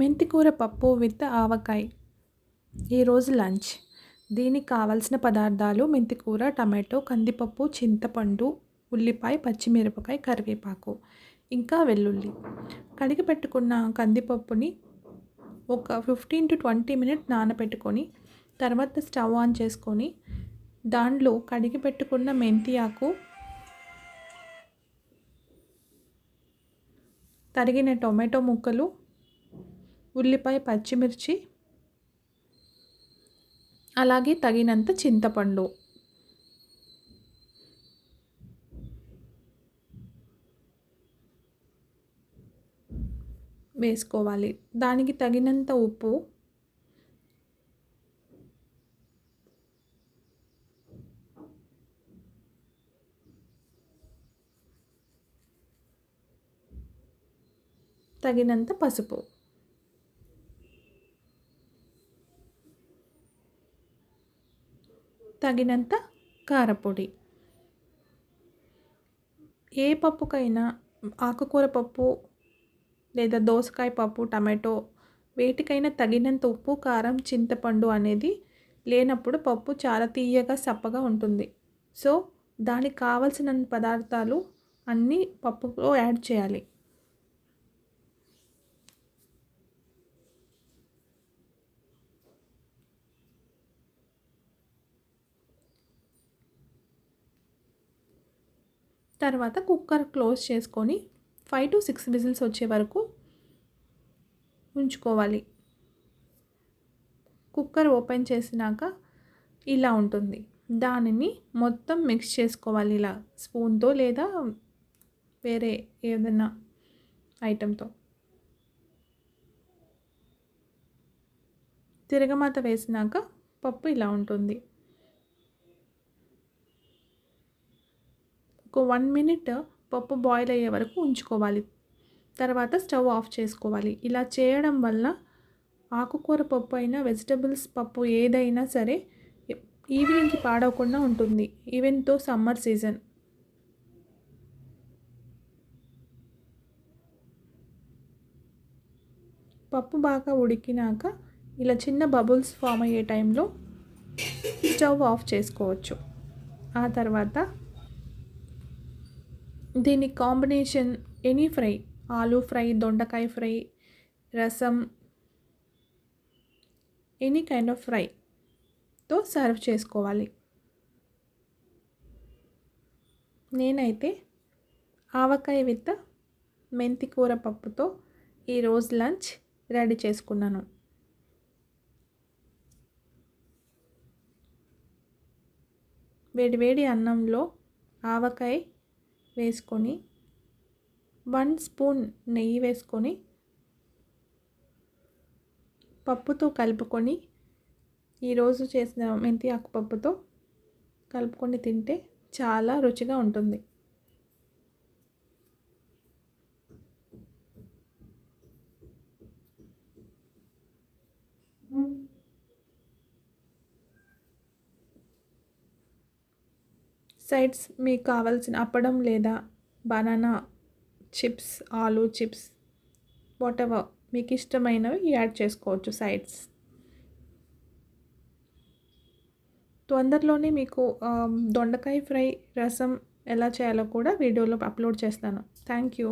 మెంతికూర పప్పు విత్ ఆవకాయ. ఈరోజు లంచ్. దీనికి కావాల్సిన పదార్థాలు మెంతికూర టమాటో కందిపప్పు చింతపండు ఉల్లిపాయ పచ్చిమిరపకాయ కరివేపాకు ఇంకా వెల్లుల్లి. కడిగి పెట్టుకున్న కందిపప్పుని ఒక ఫిఫ్టీన్ టు ట్వంటీ మినిట్ నానబెట్టుకొని తర్వాత స్టవ్ ఆన్ చేసుకొని దాంట్లో కడిగి పెట్టుకున్న మెంతి ఆకు తరిగిన టొమాటో ముక్కలు ఉల్లిపాయ పచ్చిమిర్చి అలాగే తగినంత చింతపండు. వేసుకోవాలి. దానికి తగినంత ఉప్పు తగినంత పసుపు. తగినంత కారపొడి. ఏ పప్పుకైనా ఆకుకూర పప్పు లేదా దోసకాయ పప్పు టమాటో వేటికైనా తగినంత ఉప్పు కారం చింతపండు అనేది లేనప్పుడు పప్పు చాలా తీయగా సప్పగా ఉంటుంది. సో దానికి కావలసిన పదార్థాలు అన్నీ పప్పులో యాడ్ చేయాలి. తర్వాత కుక్కర్ క్లోజ్ చేసుకొని ఫైవ్ టు సిక్స్ విజిల్స్ వచ్చే వరకు ఉంచుకోవాలి. కుక్కర్ ఓపెన్ చేసినాక ఇలా ఉంటుంది. దానిని మొత్తం మిక్స్ చేసుకోవాలి ఇలా స్పూన్తో లేదా వేరే ఏదైనా ఐటెంతో. తిరగమాత వేసినాక పప్పు ఇలా ఉంటుంది. ఒక వన్ మినిట్ పప్పు బాయిల్ అయ్యే వరకు ఉంచుకోవాలి. తర్వాత స్టవ్ ఆఫ్ చేసుకోవాలి. ఇలా చేయడం వల్ల ఆకుకూర పప్పు అయినా వెజిటబుల్స్ పప్పు ఏదైనా సరే ఈవినింగ్కి పాడవకుండా ఉంటుంది. ఈవెన్తో సమ్మర్ సీజన్. పప్పు బాగా ఉడికినాక ఇలా చిన్న బబుల్స్ ఫామ్ అయ్యే టైంలో స్టవ్ ఆఫ్ చేసుకోవచ్చు. ఆ తర్వాత దీని కాంబినేషన్ ఎనీ ఫ్రై ఆలూ ఫ్రై దొండకాయ ఫ్రై రసం ఎనీ కైండ్ ఆఫ్ ఫ్రైతో సర్వ్ చేసుకోవాలి. నేనైతే ఆవకాయ విత్ మెంతి కూర పప్పుతో ఈరోజు లంచ్ రెడీ చేసుకున్నాను. వేడివేడి అన్నంలో ఆవకాయ వేసుకొని వన్ స్పూన్ నెయ్యి వేసుకొని పప్పుతో కలుపుకొని ఈరోజు చేసిన మెంతి ఆకుపప్పుతో కలుపుకొని తింటే చాలా రుచిగా ఉంటుంది. సైడ్స్ మీకు కావాల్సిన అప్పడం లేదా బనానా చిప్స్ ఆలు చిప్స్ వాటెవర్ మీకు ఇష్టమైనవి యాడ్ చేసుకోవచ్చు సైడ్స్. తొందరలోనే మీకు దొండకాయ ఫ్రై రసం ఎలా చేయాలో కూడా వీడియోలో అప్లోడ్ చేస్తాను. Thank you.